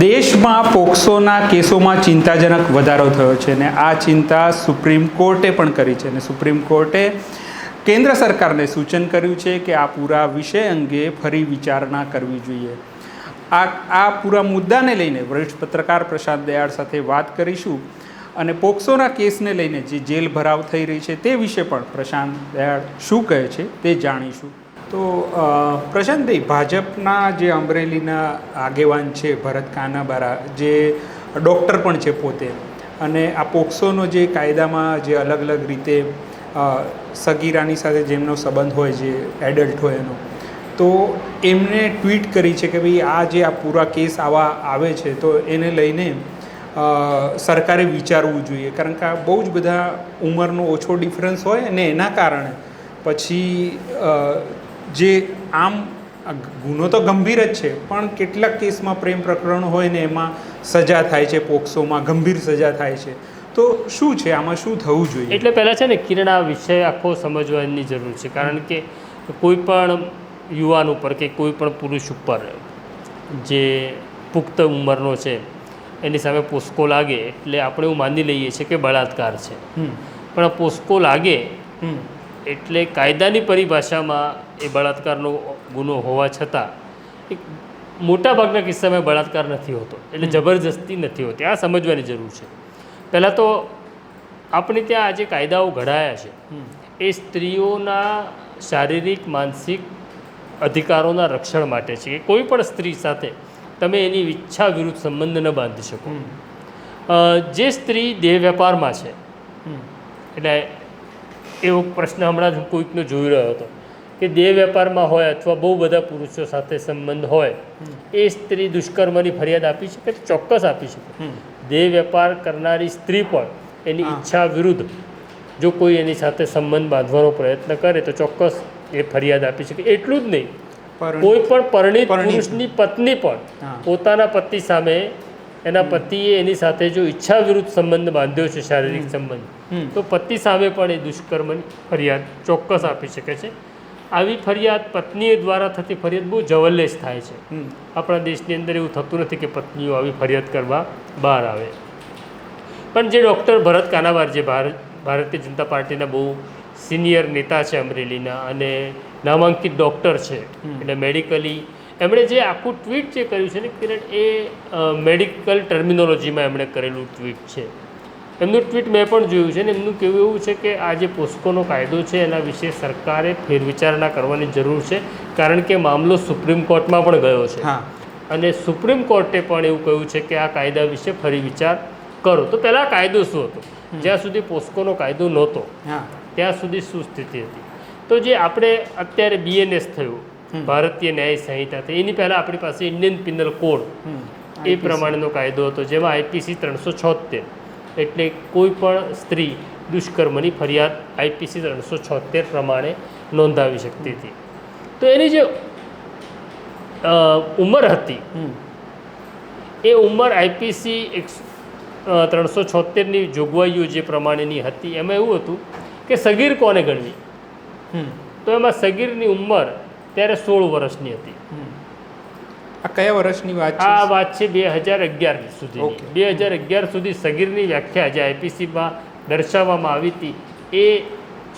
દેશમાં પોક્સોના કેસોમાં ચિંતાજનક વધારો થયો છે અને આ ચિંતા સુપ્રીમ કોર્ટે પણ કરી છે અને સુપ્રીમ કોર્ટે કેન્દ્ર સરકારને સૂચન કર્યું છે કે આ પૂરા વિષય અંગે ફરી વિચારણા કરવી જોઈએ. આ આ પૂરા મુદ્દાને લઈને વરિષ્ઠ પત્રકાર પ્રશાંત દયાળ સાથે વાત કરીશું અને પોક્સોના કેસને લઈને જે જેલ ભરાવ થઈ રહી છે તે વિશે પણ પ્રશાંત દયાળ શું કહે છે તે જાણીશું. તો પ્રશાંતભાઈ ભાજપના જે અમરેલીના આગેવાન છે ભરત કાનાબારા, જે ડૉક્ટર પણ છે પોતે, અને આ પોક્સોનો જે કાયદામાં જે અલગ અલગ રીતે સગીરાની સાથે જેમનો સંબંધ હોય, જે એડલ્ટ હોય એનો, તો એમને ટ્વીટ કરી છે કે ભાઈ, આ જે આ પૂરા કેસ આવા આવે છે, તો એને લઈને સરકારે વિચારવું જોઈએ, કારણ કે આ બહુ જ બધા ઉંમરનો ઓછો ડિફરન્સ હોય અને એના કારણે, પછી જે આમ ગુનો તો ગંભીર જ છે પણ કેટલાક કેસમાં પ્રેમ પ્રકરણ હોય ને એમાં સજા થાય છે પોક્સોમાં ગંભીર સજા થાય છે. તો શું છે? આમાં શું થવું જોઈએ? એટલે પહેલાં છે ને કિરણ આ વિષય આખો સમજવાની જરૂર છે કારણ કે કોઈ પણ યુવાન ઉપર કે કોઈ પણ પુરુષ ઉપર જે પુખ્ત ઉંમરનો છે એની સામે પોસ્કો લાગે એટલે આપણે એવું માની લઈએ છીએ કે બળાત્કાર છે. પણ પોસ્કો લાગે એટલે કાયદાની પરિભાષામાં એ બળાત્કારનો ગુનો હોવા છતાં એક મોટાભાગના કિસ્સામાં બળાત્કાર નથી હોતો એટલે જબરજસ્તી નથી હોતી. આ સમજવાની જરૂર છે. પહેલાં તો આપણે ત્યાં આજે કાયદાઓ ઘડાયા છે. એ સ્ત્રીઓના શારીરિક માનસિક અધિકારોના રક્ષણ માટે છે કે કોઈ પણ સ્ત્રી સાથે તમે એની ઈચ્છા વિરુદ્ધ સંબંધ ન બાંધી શકો. જે સ્ત્રી દેહ વેપારમાં છે એટલે એવો પ્રશ્ન હમણાં જ હું કોઈકનો જોઈ રહ્યો હતો કે દેહ વેપારમાં હોય અથવા બહુ બધા પુરુષો સાથે સંબંધ હોય એ સ્ત્રી દુષ્કર્મની ફરિયાદ આપી શકે તો ચોક્કસ આપી શકે. દેહ વેપાર કરનારી સ્ત્રી પણ એની ઈચ્છા વિરુદ્ધ જો કોઈ એની સાથે સંબંધ બાંધવાનો પ્રયત્ન કરે તો ચોક્કસ એ ફરિયાદ આપી શકે. એટલું જ નહીં. કોઈ પણ પરિણિત પુરુષની પત્ની પણ પોતાના પતિ સામે એના પતિએ એની સાથે જો ઈચ્છા વિરુદ્ધ સંબંધ બાંધ્યો છે શારીરિક સંબંધ તો પતિ સામે પણ એ દુષ્કર્મની ફરિયાદ ચોક્કસ આપી શકે છે. આવી ફરિયાદ પત્ની દ્વારા થતી ફરિયાદ બહુ જવલ્લેશ થાય છે. આપણા દેશની અંદર એવું થતું નથી કે પત્નીઓ આવી ફરિયાદ કરવા બહાર આવે. પણ જે ડૉક્ટર ભરત કાનાવાર જે ભારત ભારતીય જનતા પાર્ટીના બહુ સિનિયર નેતા છે અમરેલીના અને નામાંકિત ડૉક્ટર છે એટલે મેડિકલી એમણે જે આખું ટ્વીટ જે કર્યું છે ને કિરણ એ મેડિકલ ટર્મિનોલોજીમાં એમણે કરેલું ટ્વીટ છે. એમનું ટ્વીટ મેં પણ જોયું છે ને એમનું કહેવું એવું છે કે આ જે પોસ્કોનો કાયદો છે એના વિશે સરકારે ફેરવિચારણા કરવાની જરૂર છે કારણ કે મામલો સુપ્રીમ કોર્ટમાં પણ ગયો છે. હા. અને સુપ્રીમ કોર્ટે પણ એવું કહ્યું છે કે આ કાયદા વિશે ફરી વિચાર કરો. તો પહેલાં કાયદો શું હતો? જ્યાં સુધી પોસ્કોનો કાયદો નહોતો હા. ત્યાં સુધી શું સ્થિતિ હતી? તો જે આપણે અત્યારે બીએનએસ થયું. ભારતીય ન્યાય સંહિતા હતી. એની પહેલાં આપણી પાસે ઇન્ડિયન પિનલ કોડ એ પ્રમાણેનો કાયદો હતો જેમાં આઈપીસી ત્રણસો છોતેર એટલે કોઈ પણ સ્ત્રી દુષ્કર્મની ફરિયાદ આઈપીસી ત્રણસો છોતેર પ્રમાણે નોંધાવી શકતી હતી. તો એની જે ઉંમર હતી એ ઉંમર આઈપીસી એક ત્રણસો છોતેરની જોગવાઈઓ જે પ્રમાણેની હતી એમાં એવું હતું કે સગીર કોને ગણવી? તો એમાં સગીરની ઉંમર ત્યારે સોળ વર્ષની હતી. આ કયા વર્ષની વાત છે? આ વાત છે બે હજાર અગિયાર સુધીની. બે હજાર અગિયાર સુધી સગીરની વ્યાખ્યા જે આઈપીસીમાં દર્શાવવામાં આવી હતી એ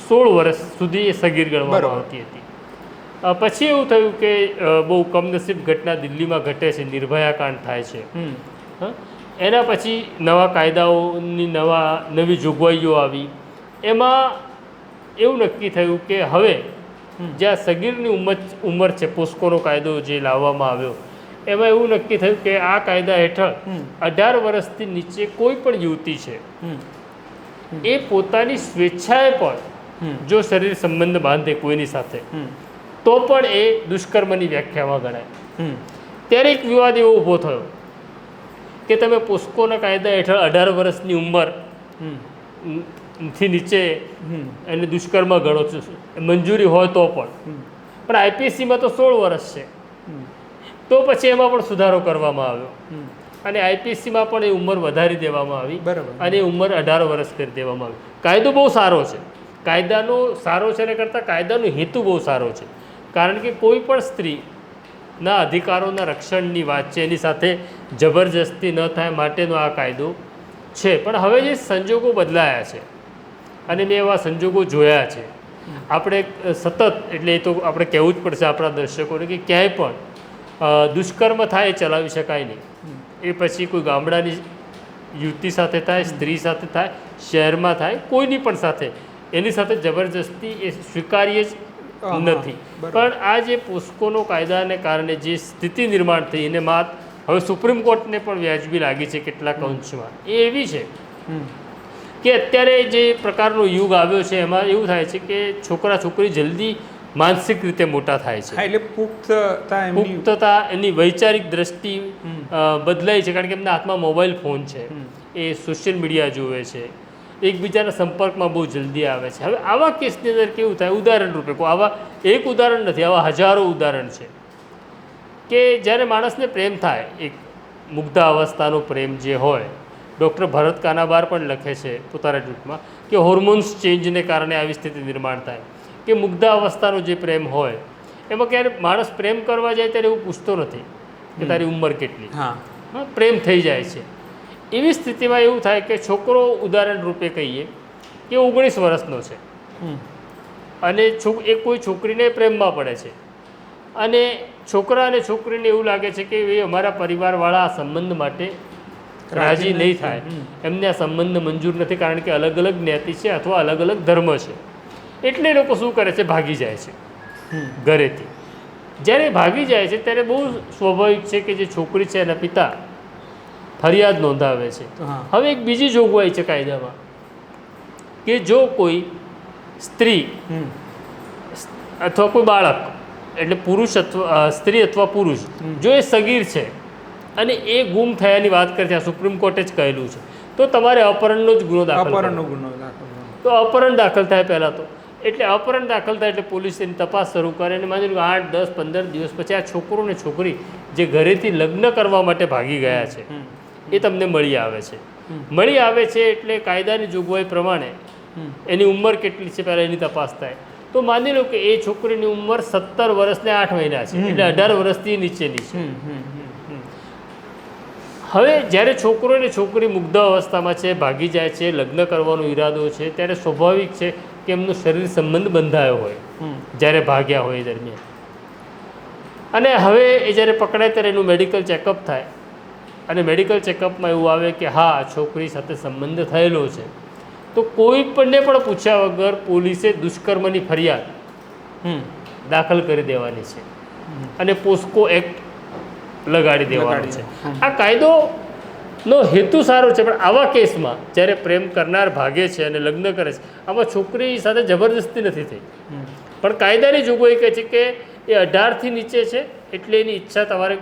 સોળ વર્ષ સુધી એ સગીર ગણવામાં આવતી હતી. પછી એવું થયું કે બહુ કમનસીબ ઘટના દિલ્હીમાં ઘટે છે નિર્ભયા કાંડ થાય છે. એના પછી નવા કાયદાઓની નવા નવી જોગવાઈઓ આવી. એમાં એવું નક્કી થયું કે હવે. જ્યાં સગીરની ઉંમર ઉંમર છે પોસ્કોનો કાયદો જે લાવવામાં આવ્યો એમાં એવું નક્કી થયું કે આ કાયદા હેઠળ અઢાર વર્ષથી નીચે કોઈ પણ યુવતી છે એ પોતાની સ્વેચ્છાએ પણ જો શરીર સંબંધ બાંધે કોઈની સાથે તો પણ એ દુષ્કર્મની વ્યાખ્યામાં ગણાય. ત્યારે એક વિવાદ એવો ઊભો થયો કે તમે પોસ્કોના કાયદા હેઠળ અઢાર વર્ષની ઉંમર થી નીચે એને દુષ્કર્મ ગણો છો. મંજૂરી હોય તો પણ. પણ આઈપીએસસીમાં તો સોળ વર્ષ છે. તો પછી એમાં પણ સુધારો કરવામાં આવ્યો. અને આઈપીએસસીમાં પણ એ ઉંમર વધારી દેવામાં આવી. બરાબર. અને એ ઉંમર અઢાર વર્ષ કરી દેવામાં આવી. કાયદો બહુ સારો છે. કાયદાનો સારો છે એને કરતાં કાયદાનો હેતુ બહુ સારો છે. કારણ કે કોઈ પણ સ્ત્રીના અધિકારોના રક્ષણની વાત છે એની સાથે જબરજસ્તી ન થાય માટેનો આ કાયદો છે. પણ હવે જે સંજોગો બદલાયા છે અને મેં એવા સંજોગો જોયા છે. આપણે સતત એટલે એ તો આપણે કહેવું જ પડશે આપણા દર્શકોને કે ક્યાંય પણ દુષ્કર્મ થાય એ ચલાવી શકાય નહીં. એ પછી કોઈ ગામડાની યુવતી સાથે થાય સ્ત્રી સાથે થાય શહેરમાં થાય કોઈની પણ સાથે. એની સાથે જબરજસ્તી એ સ્વીકાર્ય જ નથી. પણ આ જે પોસ્કોનો કાયદાને કારણે જે સ્થિતિ નિર્માણ થઈ એને માત હવે સુપ્રીમ કોર્ટને પણ વ્યાજબી લાગી છે કેટલાક અંશમાં. એ એવી છે. કે અત્યારે જે પ્રકારનો યુગ આવ્યો છે એમાં એવું થાય છે કે છોકરા છોકરી જલ્દી માનસિક રીતે મોટા થાય છે. એટલે પુખ્તતા પુખ્તતા એની વૈચારિક દ્રષ્ટિ બદલાય છે કારણ કે એમના હાથમાં મોબાઈલ ફોન છે. એ સોશિયલ મીડિયા જોવે છે. એકબીજાના સંપર્કમાં બહુ જલ્દી આવે છે. હવે આવા કેસની અંદર કેવું થાય? ઉદાહરણ રૂપે આવા એક ઉદાહરણ નથી આવા હજારો ઉદાહરણ છે. કે જ્યારે માણસને પ્રેમ થાય એક મુગ્ધ અવસ્થાનો પ્રેમ જે હોય ડૉક્ટર ભરત કાનાબાર પણ લખે છે પોતાના ટ્વીટમાં કે હોર્મોન્સ ચેન્જને કારણે આવી સ્થિતિ નિર્માણ થાય કે મુગ્ધ અવસ્થાનો જે પ્રેમ હોય એમાં ક્યારે માણસ પ્રેમ કરવા જાય ત્યારે એવું પૂછતો નથી કે તારી ઉંમર કેટલી. હા. પ્રેમ થઈ જાય છે. એવી સ્થિતિમાં એવું થાય કે છોકરો ઉદાહરણ રૂપે કહીએ કે ઓગણીસ વર્ષનો છે. અને છોક એ કોઈ છોકરીને પ્રેમમાં પડે છે. અને છોકરા અને છોકરીને એવું લાગે છે કે એ અમારા પરિવારવાળા આ સંબંધ માટે રાજી નહીં થાય. એમને આ સંબંધ મંજૂર નથી કારણ કે અલગ અલગ જ્ઞાતિ છે અથવા અલગ અલગ ધર્મ છે. એટલે લોકો શું કરે છે? ભાગી જાય છે. ઘરેથી. જ્યારે ભાગી જાય છે ત્યારે બહુ સ્વાભાવિક છે કે જે છોકરી છે એના પિતા ફરિયાદ નોંધાવે છે. હવે એક બીજી જોગવાઈ છે કાયદામાં કે જો કોઈ સ્ત્રી. અથવા કોઈ બાળક એટલે પુરુષ અથવા સ્ત્રી અથવા પુરુષ જો એ સગીર છે અને એ ગુમ થયાની વાત કરે છે આ સુપ્રીમ કોર્ટે જ કહેલું છે. તો તમારે અપહરણનો જ ગુનો દાખલ અપહરણનો ગુનો દાખલ તો અપહરણ દાખલ થાય પહેલાં તો. એટલે અપહરણ દાખલ થાય એટલે પોલીસ એની તપાસ શરૂ કરે અને માની લો આઠ દસ પંદર દિવસ પછી આ છોકરો ને છોકરી જે ઘરેથી લગ્ન કરવા માટે ભાગી ગયા છે એ તમને મળી આવે છે. મળી આવે છે એટલે કાયદાની જોગવાઈ પ્રમાણે એની ઉંમર કેટલી છે પહેલાં એની તપાસ થાય. તો માની લો કે એ છોકરીની ઉંમર સત્તર વર્ષને આઠ મહિના છે. એટલે અઢાર વર્ષથી નીચેની છે. હવે જ્યારે છોકરો અને છોકરી મુગ્ધ અવસ્થામાં છે ભાગી જાય છે લગ્ન કરવાનો ઈરાદો છે ત્યારે સ્વાભાવિક છે કે એમનો શરીર સંબંધ બંધાયો હોય. જ્યારે ભાગ્યા હોય એ દરમિયાન. અને હવે એ જ્યારે પકડાય ત્યારે એનું મેડિકલ ચેકઅપ થાય. અને મેડિકલ ચેકઅપમાં એવું આવે કે હા છોકરી સાથે સંબંધ થયેલો છે. તો કોઈ પણને પણ પૂછ્યા વગર પોલીસે દુષ્કર્મની ફરિયાદ. દાખલ કરી દેવાની છે. અને પોસ્કો એક્ટ લગાડી દેવાનો છે. આ કાયદો નો હેતુ સારો છે પણ આવા કેસમાં જ્યારે પ્રેમ કરનાર ભાગે છે અને લગ્ન કરે છે આમાં છોકરી સાથે જબરદસ્તી નથી થઈ. પણ કાયદાની જોગવાઈ કહે છે કે એ અઢારથી નીચે છે એટલે એની ઈચ્છા તમારે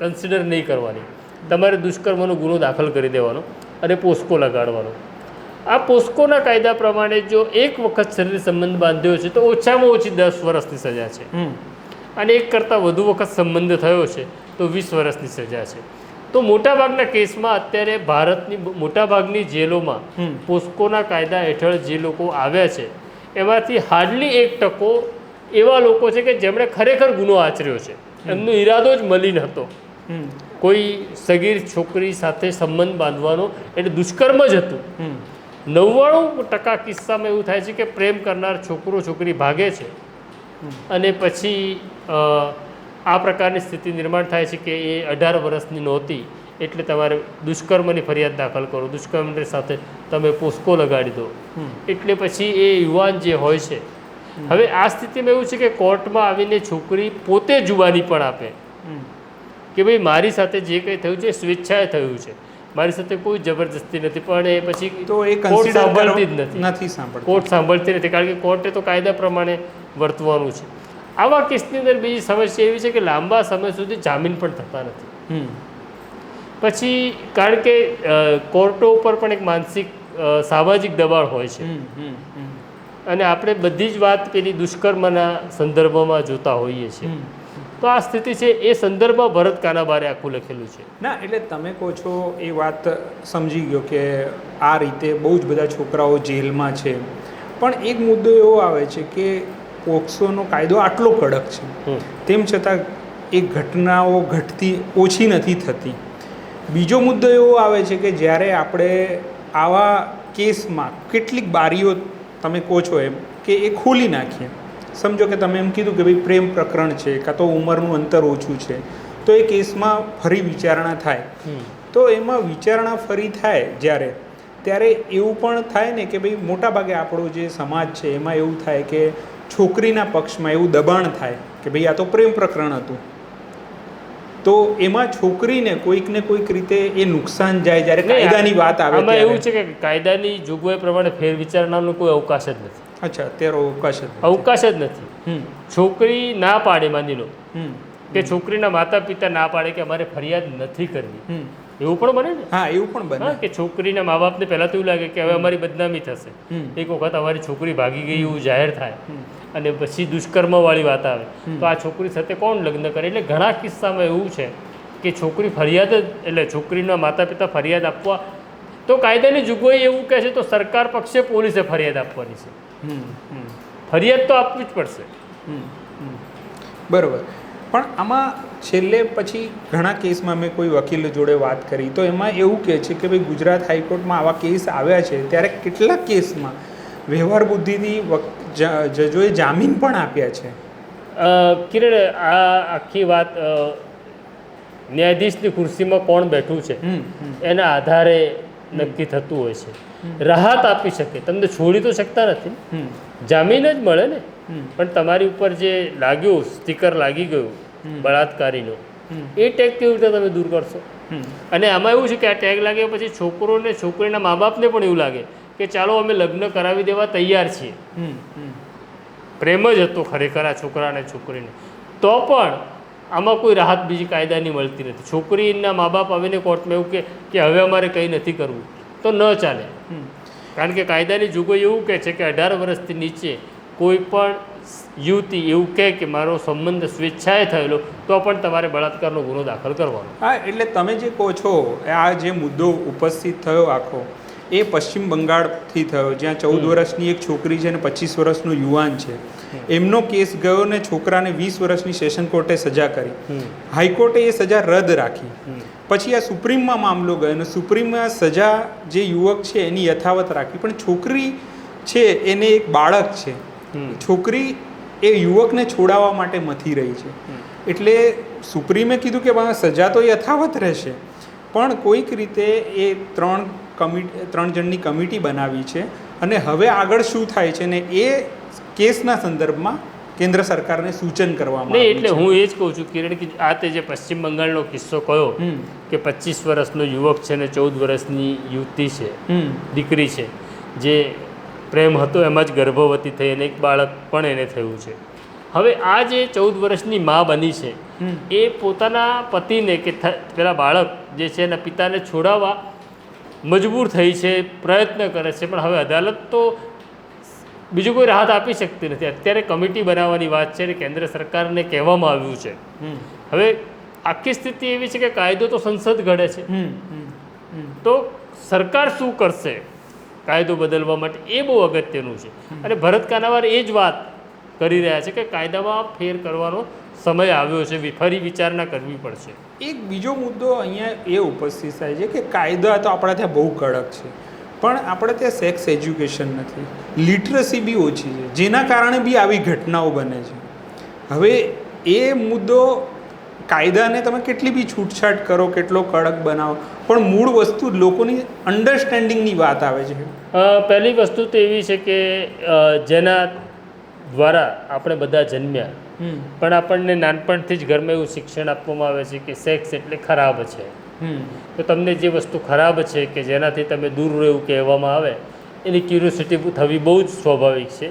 કન્સિડર નહીં કરવાની. તમારે દુષ્કર્મનો ગુનો દાખલ કરી દેવાનો અને પોસ્કો લગાડવાનો. આ પોસ્કોના કાયદા પ્રમાણે જો એક વખત શરીર સંબંધ બાંધ્યો છે તો ઓછામાં ઓછી દસ વર્ષની સજા છે. અને એક કરતાં વધુ વખત સંબંધ થયો છે તો વીસ વર્ષની સજા છે. તો મોટાભાગના કેસમાં અત્યારે ભારતની મોટાભાગની જેલોમાં. પોસ્કોના કાયદા હેઠળ જે લોકો આવ્યા છે એમાંથી હાર્ડલી એક ટકો એવા લોકો છે કે જેમણે ખરેખર ગુનો આચર્યો છે. એમનો ઈરાદો જ મલિન હતો. કોઈ સગીર છોકરી સાથે સંબંધ બાંધવાનો એટલે દુષ્કર્મ જ હતું. નવ્વાણું ટકા કિસ્સામાં એવું થાય છે કે પ્રેમ કરનાર છોકરો છોકરી ભાગે છે. અને પછી આ પ્રકારની સ્થિતિ નિર્માણ થાય છે કે એ અઢાર વર્ષની નહોતી એટલે તમારે દુષ્કર્મની ફરિયાદ દાખલ કરો દુષ્કર્મની સાથે તમે પોસ્કો લગાડી દો. એટલે પછી એ યુવાન જે હોય છે. હવે આ સ્થિતિમાં એવું છે કે કોર્ટમાં આવીને છોકરી પોતે જુબાની પણ આપે. કે ભાઈ મારી સાથે જે કંઈ થયું છે સ્વેચ્છાએ થયું છે. મારી સાથે કોઈ જબરજસ્તી નથી પણ એ પછી તો એ કોર્ટ સાંભળતી જ નથી. કોર્ટ સાંભળતી નથી કારણ કે કોર્ટે તો કાયદા પ્રમાણે વર્તવાનું છે. આવા કેસની અંદર બીજી સમસ્યા એવી છે કે લાંબા સમય સુધી જામીન પણ થતા નથી. પછી કારણ કે કોર્ટો ઉપર પણ એક માનસિક સામાજિક દબાણ હોય છે. અને આપણે બધી જ વાત પેલી દુષ્કર્મના સંદર્ભમાં જોતા હોઈએ છીએ. તો આ સ્થિતિ છે એ સંદર્ભમાં ભરત કાનાબારે આખું લખેલું છે. ના એટલે તમે કહો છો એ વાત સમજી ગયો કે આ રીતે બહુ જ બધા છોકરાઓ જેલમાં છે. પણ એક મુદ્દો એવો આવે છે કે પોક્સોનો કાયદો આટલો કડક છે. તેમ છતાં એ ઘટનાઓ ઘટતી ઓછી નથી થતી. બીજો મુદ્દો એવો આવે છે કે જ્યારે આપણે આવા કેસમાં કેટલીક બારીઓ તમે કહો છો એમ કે એ ખોલી નાખીએ. સમજો કે તમે એમ કીધું કે ભાઈ પ્રેમ પ્રકરણ છે કાં તો ઉંમરનું અંતર ઓછું છે. તો એ કેસમાં ફરી વિચારણા થાય. તો એમાં વિચારણા ફરી થાય જ્યારે. ત્યારે એવું પણ થાય ને કે ભાઈ મોટાભાગે આપણો જે સમાજ છે એમાં એવું થાય કે છોકરીના પક્ષમાં એવું દબાણ થાય કે ભાઈ આ તો પ્રેમ પ્રકરણ હતું. તો એમાં છોકરીને કોઈક ને કોઈક રીતે એ નુકસાન જાય જ્યારે કાયદાની વાત આવે આમાં એવું છે કે કાયદાની જોગવાઈ પ્રમાણે ફેર વિચારણાનો કોઈ અવકાશ જ નથી. અચ્છા અત્યારે અવકાશ જ અવકાશ જ નથી. છોકરી ના પાડે માની લો. કે છોકરીના માતા પિતા ના પાડે કે અમારે ફરિયાદ નથી કરવી. એવું પણ બને ને? હા એવું પણ બને. કે છોકરીના મા બાપને પહેલાં તો એવું લાગે કે હવે અમારી બદનામી થશે. એક વખત અમારી છોકરી ભાગી ગઈ એવું જાહેર થાય. અને પછી દુષ્કર્મવાળી વાત આવે. તો આ છોકરી સાથે કોણ લગ્ન કરે? એટલે ઘણા કિસ્સામાં એવું છે કે છોકરી ફરિયાદ જ એટલે છોકરીના માતા પિતા ફરિયાદ આપવા તો કાયદાની જોગવાઈ એવું કહે છે તો સરકાર પક્ષે પોલીસે ફરિયાદ આપવાની છે. ફરિયાદ તો આપવી જ પડશે. બરોબર. પણ આમાં છેલ્લે પછી ઘણા કેસમાં મેં કોઈ વકીલ જોડે વાત કરી. તો એમાં એવું કહે છે કે ભાઈ ગુજરાત હાઈકોર્ટમાં આવા કેસ આવ્યા છે. ત્યારે કેટલાક કેસમાં? વ્યવહાર બુદ્ધિથી જજોએ જામીન પણ આપ્યા છે. કિરણ આ આખી વાત ન્યાયાધીશની ખુરશીમાં કોણ બેઠું છે? એના આધારે નક્કી થતું હોય છે. રાહત આપી શકે. તમને છોડી તો શકતા નથી. જામીન જ મળે ને? પણ તમારી ઉપર જે લાગ્યું સ્ટીકર લાગી ગયું બળાત્કારીનો એ ટેગ કેવી રીતે તમે દૂર કરશો? અને આમાં એવું છે કે આ ટેગ લાગ્યા પછી છોકરોને છોકરીના મા બાપને પણ એવું લાગે. કે ચાલો અમે લગ્ન કરાવી દેવા તૈયાર છીએ. પ્રેમ જ હતો ખરેખર આ છોકરાને છોકરીને. તો પણ આમાં કોઈ રાહત બીજી કાયદાની મળતી નથી. છોકરીના મા બાપ આવીને કોર્ટમાં એવું કે કે હવે અમારે કંઈ નથી કરવું. તો ન ચાલે. હમ. કારણ કે કાયદાની જોગવાઈ એવું કહે છે કે અઢાર વર્ષથી નીચે કોઈ પણ યુવતી એવું કહે કે મારો સંબંધ સ્વેચ્છાએ થયેલો તો પણ તમારે બળાત્કારનો ગુનો દાખલ કરવાનો. હા એટલે તમે જે કહો છો આ જે મુદ્દો ઉપસ્થિત થયો આખો એ પશ્ચિમ બંગાળથી થયો જ્યાં ચૌદ વર્ષની એક છોકરી છે અને પચીસ વર્ષનો યુવાન છે. એમનો કેસ ગયો ને છોકરાને વીસ વર્ષની સેશન કોર્ટે સજા કરી. હાઈકોર્ટે એ સજા રદ રાખી. પછી આ સુપ્રીમમાં મામલો ગયો અને સુપ્રીમમાં સજા જે યુવક છે એની યથાવત રાખી. પણ છોકરી છે એને એક બાળક છે. છોકરી એ યુવકને છોડાવવા માટે મથી રહી છે. એટલે સુપ્રીમે કીધું કે સજા તો યથાવત રહેશે. પણ કોઈક રીતે એ ત્રણ કમિટી ત્રણ જણની કમિટી બનાવી છે અને હવે આગળ શું થાય છે ને એ કેસના સંદર્ભમાં કેન્દ્ર સરકારને સૂચન કરવામાં નહીં એટલે હું એ જ કહું છું કિરણ કે આ તે જે પશ્ચિમ બંગાળનો કિસ્સો કયો કે પચીસ વર્ષનો યુવક છે ને ચૌદ વર્ષની યુવતી છે દીકરી છે જે પ્રેમ હતો એમાં જ ગર્ભવતી થઈ અને એક બાળક પણ એને થયું છે. હવે આ જે ચૌદ વર્ષની મા બની છે એ પોતાના પતિને કે પેલા બાળક જે છે એના પિતાને છોડાવવા મજબૂર થઈ છે પ્રયત્ન કરે છે પણ હવે અદાલત તો બીજું કોઈ રાહત આપી શકતી નથી. અત્યારે કમિટી બનાવવાની વાત છે અને કેન્દ્ર સરકારને કહેવામાં આવ્યું છે. હવે આખી સ્થિતિ એવી છે કે કાયદો તો સંસદ ઘડે છે. તો સરકાર શું કરશે કાયદો બદલવા માટે? એ બહુ અગત્યનું છે. અને ભરત કાનાવાર એ જ વાત કરી રહ્યા છે કે કાયદામાં ફેર કરવાનો સમય આવ્યો છે ફરી વિચારણા કરવી પડશે. એક બીજો મુદ્દો અહીંયા એ ઉપસ્થિત થાય છે કે કાયદા તો આપણા ત્યાં બહુ કડક છે પણ આપણે ત્યાં સેક્સ એજ્યુકેશન નથી લિટરસી બી ઓછી છે જેના કારણે બી આવી ઘટનાઓ બને છે. હવે એ મુદ્દો કાયદાને તમે કેટલી બી છૂટછાટ કરો કેટલો કડક બનાવો પણ મૂળ વસ્તુ લોકોની અન્ડરસ્ટેન્ડિંગની વાત આવે છે. પહેલી વસ્તુ તો એવી છે કે જેના દ્વારા આપણે બધા જન્મ્યા પણ આપણને નાનપણથી જ ઘરમાં એવું શિક્ષણ આપવામાં આવે છે કે સેક્સ એટલે ખરાબ છે. હમ. તો તમને જે વસ્તુ ખરાબ છે કે જેનાથી તમે દૂર રહેવું કહેવામાં આવે એની ક્યુરિયોસિટી થવી બહુ જ સ્વાભાવિક છે.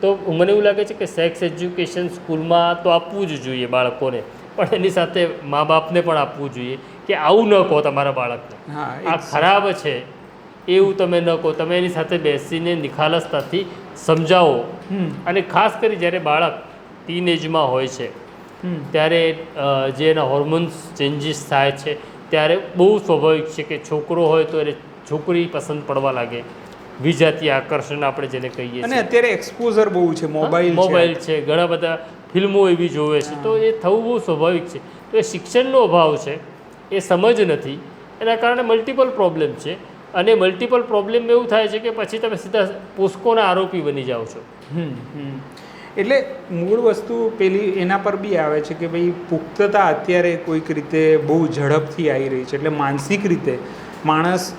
તો મને એવું લાગે છે કે સેક્સ એજ્યુકેશન સ્કૂલમાં તો આપવું જ જોઈએ બાળકોને પણ એની સાથે મા બાપને પણ આપવું જોઈએ કે આવું ન કહો તમારા બાળકને. હા આ ખરાબ છે એવું તમે ન કહો તમે એની સાથે બેસીને નિખાલસતાથી સમજાવો. અને ખાસ કરી જ્યારે બાળક ટીન એજમાં હોય છે. ત્યારે જે એના હોર્મોન્સ ચેન્જીસ થાય છે ત્યારે બહુ સ્વાભાવિક છે કે છોકરો હોય તો એને છોકરી પસંદ પડવા લાગે. વિજાતીય આકર્ષણ આપણે જેને કહીએ અને અત્યારે એક્સપોઝર બહુ છે મોબાઈલ મોબાઈલ છે. ઘણા બધા ફિલ્મો એવી જોવે છે. તો એ થવું બહુ સ્વાભાવિક છે. તો એ શિક્ષણનો અભાવ છે એ સમજ નથી. એના કારણે મલ્ટિપલ પ્રોબ્લેમ છે. અને મલ્ટિપલ પ્રોબ્લેમ એવું થાય છે કે પછી તમે સીધા પોસ્કોના આરોપી બની જાઓ છો. હમ. એટલે મૂળ વસ્તુ પેલી એના પર બી આવે છે કે ભાઈ પુખ્તતા અત્યારે કોઈક રીતે બહુ ઝડપથી આવી રહી છે. એટલે માનસિક રીતે માણસ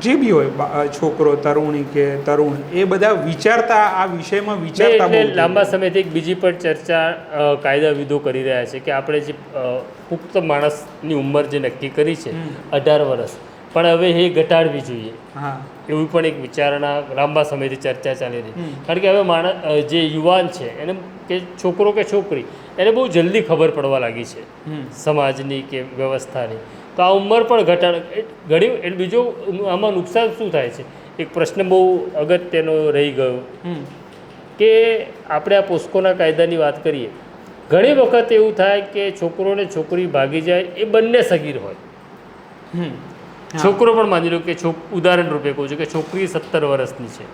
જે બી હોય છોકરો તરુણી કે તરુણ એ બધા વિચારતા આ વિષયમાં વિચારતા એટલે લાંબા સમયથી એક બીજી પણ ચર્ચા કાયદાવિદો કરી રહ્યા છે કે આપણે જે પુખ્ત માણસની ઉંમર જે નક્કી કરી છે અઢાર વર્ષ. પણ હવે એ ઘટાડવી જોઈએ. હા. એવી પણ એક વિચારણા લાંબા સમયથી ચર્ચા ચાલી રહી. કારણ કે હવે માણસ જે યુવાન છે એને કે છોકરો કે છોકરી એને બહુ જલ્દી ખબર પડવા લાગી છે. સમાજની કે વ્યવસ્થાની. તો આ ઉંમર પણ ઘટાડ ઘણી એટલે બીજો આમાં નુકસાન શું થાય છે? એક પ્રશ્ન બહુ અગત્યનો રહી ગયો. કે આપણે આ પોસ્કોના કાયદાની વાત કરીએ ઘણી વખત એવું થાય કે છોકરો ને છોકરી ભાગી જાય એ બંને સગીર હોય. છોકરો પણ માની લો કે ઉદાહરણ રૂપે કહું છું કે છોકરી સત્તર વર્ષની છે.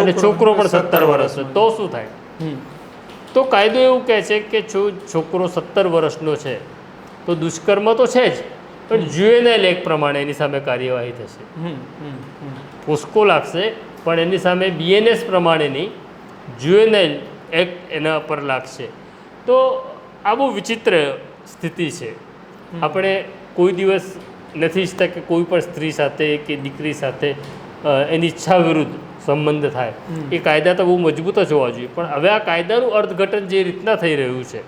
અને છોકરો પણ સત્તર વર્ષનો તો શું થાય? તો કાયદો એવું કહે છે કે જો છોકરો સત્તર વર્ષનો છે તો દુષ્કર્મ તો છે જ પણ જ્યુએનએલ એક્ટ પ્રમાણે એની સામે કાર્યવાહી થશે. પોસ્કો લાગશે પણ એની સામે બીએનએસ પ્રમાણેની જ્યુએનએલ એક્ટ એના પર લાગશે. તો આ બહુ વિચિત્ર સ્થિતિ છે. આપણે કોઈ દિવસ નથી ઈચ્છતા કે કોઈ પણ સ્ત્રી સાથે કે દીકરી સાથે એની ઈચ્છા વિરુદ્ધ સંબંધ થાય. એ કાયદા તો બહુ મજબૂત જ હોવા જોઈએ. પણ હવે આ કાયદાનું અર્થઘટન જે રીતના થઈ રહ્યું છે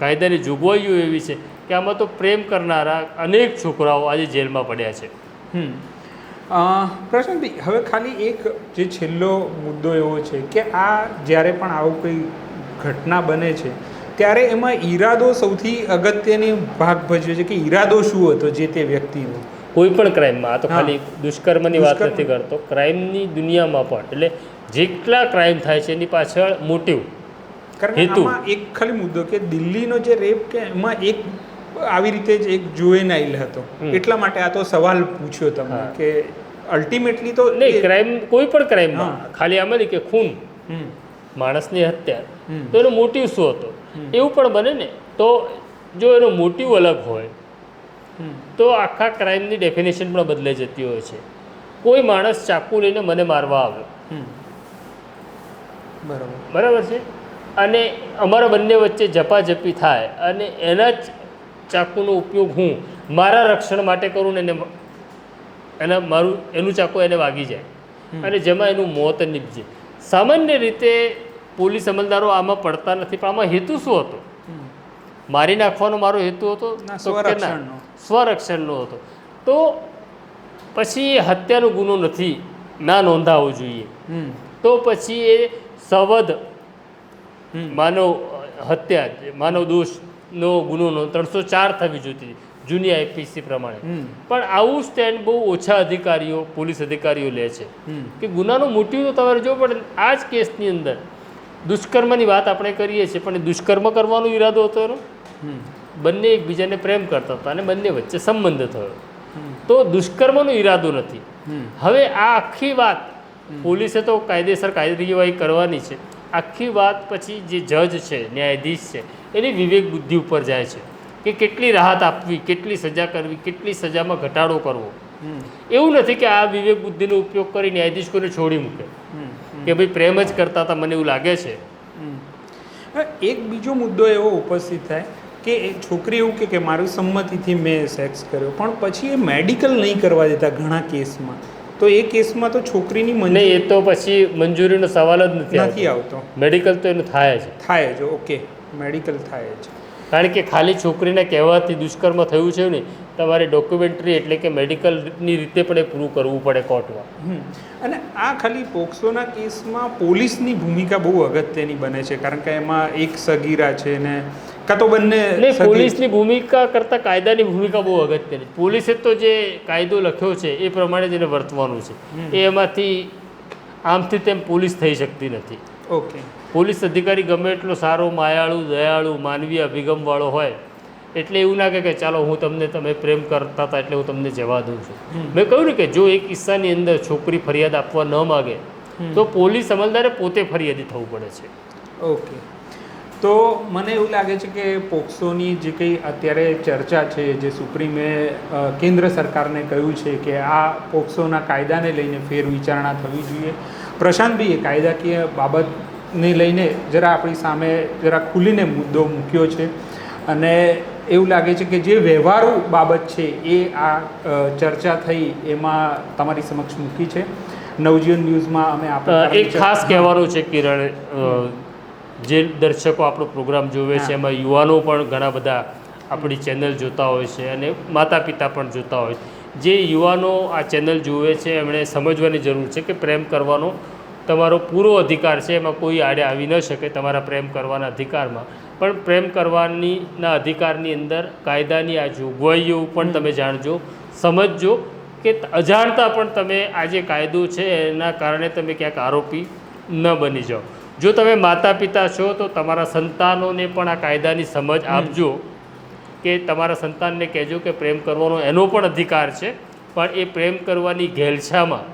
કાયદાની જોગવાઈઓ એવી છે કે આમાં તો પ્રેમ કરનારા અનેક છોકરાઓ આજે જેલમાં પડ્યા છે. પ્રશાંતભાઈ હવે ખાલી એક જે છેલ્લો મુદ્દો એવો છે કે આ જ્યારે પણ આવું કંઈ ઘટના બને છે ત્યારે એમાં ઈરાદો સૌથી અગત્યની ભાગ ભજવે છે કે ઈરાદો શું હતો જે તે વ્યક્તિનો? કોઈ પણ ક્રાઇમમાં આ તો ખાલી દુષ્કર્મની વાત નથી કરતો ક્રાઇમની દુનિયામાં પણ એટલે જેટલા ક્રાઇમ થાય છે એની પાછળ મોટિવ હેતુ. એક ખાલી મુદ્દો કે દિલ્હીનો જે રેપ કે એમાં એક આવી રીતે જ એક જુએનાઇલ હતો. એટલા માટે આ તો સવાલ પૂછ્યો તમે કે અલ્ટિમેટલી તો નહીં ક્રાઇમ કોઈ પણ ક્રાઇમમાં. ખાલી આમાં નહીં કે ખૂન માણસની હત્યા તો એનો મોટિવ શું હતો. એવું પણ બને ને તો જો એનો મોટિવ અલગ હોય તો આખા ક્રાઇમની ડેફિનેશન પણ બદલાઈ જતી હોય છે. કોઈ માણસ ચાકુ લઈને મને મારવા આવ્યો બરાબર. બરાબર છે? અને અમારા બંને વચ્ચે ઝપાઝપી થાય અને એના જ ચાકુનો ઉપયોગ હું મારા રક્ષણ માટે કરું ને એને એના મારું એનું ચાકુ એને વાગી જાય. અને જેમાં એનું મોત નીપજે. સામાન્ય રીતે પોલીસ અમલદારો આમાં પડતા નથી પણ આમાં હેતુ શું હતો? મારી નાખવાનો મારો હેતુ હતો સ્વરક્ષણનો. હતો. તો પછી હત્યાનો ગુનો નથી ના નોંધાવવો જોઈએ. તો પછી એ સવધ માનવ હત્યા માનવ દોષનો ગુનો ત્રણસો ચાર થવી જોઈતી જૂની આઈપીસી પ્રમાણે. પણ આવું સ્ટેન્ડ બહુ ઓછા અધિકારીઓ પોલીસ અધિકારીઓ લે છે. કે ગુનાનું મોટી તો તમારે જોવો પડે આ જ કેસની અંદર દુષ્કર્મની વાત આપણે કરીએ છીએ પણ એ દુષ્કર્મ કરવાનો ઈરાદો હતો એનો? બંને એકબીજાને પ્રેમ કરતા હતા અને બંને વચ્ચે સંબંધ થયો. તો દુષ્કર્મનો ઈરાદો નથી. હવે આ આખી વાત પોલીસે તો કાયદેસર કાર્યવાહી કરવાની છે. આખી વાત પછી જે જજ છે ન્યાયાધીશ છે એની વિવેક બુદ્ધિ ઉપર જાય છે કે કેટલી રાહત આપવી કેટલી સજા કરવી કેટલી સજામાં ઘટાડો કરવો. એવું નથી કે આ વિવેક બુદ્ધિનો ઉપયોગ કરી ન્યાયાધીશ કોઈને છોડી મૂકે. કે ભાઈ પ્રેમ જ કરતા હતા મને એવું લાગે છે. એક બીજો મુદ્દો એવો ઉપસ્થિત થાય કે એ છોકરી એવું કે મારી સંમતિથી મેં સેક્સ કર્યો પણ પછી એ મેડિકલ નહીં કરવા દેતા ઘણા કેસમાં. તો એ કેસમાં તો છોકરીની મને એ તો પછી મંજૂરીનો સવાલ જ નથી આવતો. મેડિકલ તો એનું થાય જ. થાય જ ઓકે. મેડિકલ થાય જ. કારણ કે ખાલી છોકરીને કહેવાથી દુષ્કર્મ થયું છે ને તમારે ડોક્યુમેન્ટરી એટલે કે મેડિકલની રીતે પણ એ પૂરું કરવું પડે કોર્ટમાં અને આ ખાલી પોક્સોના કેસમાં પોલીસની ભૂમિકા બહુ અગત્યની બને છે કારણ કે એમાં એક સગીરા છે ને કાં તો બંને પોલીસની ભૂમિકા કરતાં કાયદાની ભૂમિકા બહુ અગત્યની પોલીસે તો જે કાયદો લખ્યો છે એ પ્રમાણે જ એને વર્તવાનું છે. એ એમાંથી આમથી તેમ પોલીસ થઈ શકતી નથી. ઓકે. પોલીસ અધિકારી ગમે એટલો સારો માયાળુ દયાળુ માનવીય અભિગમવાળો હોય એટલે એવું ના કે ચાલો હું તમને તમે પ્રેમ કરતા હતા એટલે હું તમને જવા દઉં છું. મેં કહ્યું ને કે જો એક કિસ્સાની અંદર છોકરી ફરિયાદ આપવા ન માગે તો પોલીસ અમલદારે પોતે ફરિયાદી થવું પડે છે. ઓકે. તો મને એવું લાગે છે કે પોક્સોની જે કંઈ અત્યારે ચર્ચા છે જે સુપ્રીમે કેન્દ્ર સરકારને કહ્યું છે કે આ પોક્સોના કાયદાને લઈને ફેરવિચારણા થવી જોઈએ. પ્રશાંતભાઈએ કાયદાકીય બાબતને લઈને જરા આપણી સામે જરા ખુલીને મુદ્દો મૂક્યો છે. અને એવું લાગે છે કે જે વ્યવહારુ બાબત છે એ આ ચર્ચા થઈ એમાં તમારી સમક્ષ મૂકી છે. નવજીવન ન્યૂઝમાં અમે આપણે એક ખાસ કહેવાનું છે કિરણ જે દર્શકો આપણો પ્રોગ્રામ જોવે છે એમાં યુવાનો પણ ઘણા બધા આપણી ચેનલ જોતા હોય છે અને માતા પિતા પણ જોતા હોય જે યુવાનો આ ચેનલ જુએ છે એમણે સમજવાની જરૂર છે કે પ્રેમ કરવાનો તમારો પૂરો અધિકાર છે એમાં કોઈ આડે આવી ન શકે તમારા પ્રેમ કરવાના અધિકારમાં. પણ પ્રેમ કરવાની ના અધિકારની અંદર કાયદાની આ જોગવાઈઓ પણ તમે જાણજો સમજજો કે અજાણતા પણ તમે આ જે કાયદો છે એના કારણે તમે ક્યાંક આરોપી ન બની જાઓ. જો તમે માતા પિતા છો તો તમારા સંતાનોને પણ આ કાયદાની સમજ આપજો કે તમારા સંતાનને કહેજો કે પ્રેમ કરવાનો એનો પણ અધિકાર છે પણ એ પ્રેમ કરવાની ઘેલછામાં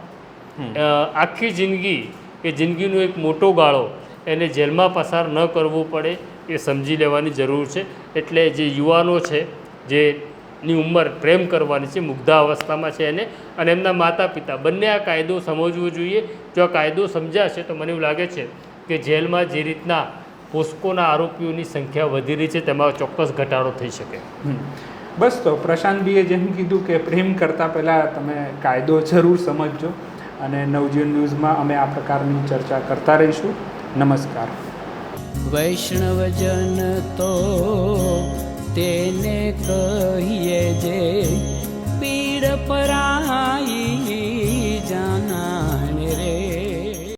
આખી જિંદગી કે જિંદગીનો એક મોટો ગાળો એને જેલમાં પસાર ન કરવો પડે એ સમજી લેવાની જરૂર છે. એટલે જે યુવાનો છે જેની ઉંમર પ્રેમ કરવાની છે, મુગ્ધા અવસ્થામાં છે એને અને એમના માતા પિતા બંને આ કાયદો સમજવો જોઈએ. જો આ કાયદો સમજાશે તો મને એવું લાગે છે કે જેલમાં જે રીતના પોસ્કોના આરોપીઓની સંખ્યા વધી રહી છે, તેમાં ચોક્કસ ઘટાડો થઈ શકે. બસ તો પ્રશાંતભાઈએ જેમ કીધું કે પ્રેમ કરતાં પહેલાં તમે કાયદો જરૂર સમજજો. અને નવજીવન ન્યૂઝમાં અમે આ પ્રકારની ચર્ચા કરતા રહીશું. નમસ્કાર. વૈષ્ણવજન તો તેને કહીએ જે પીડ પરાઈ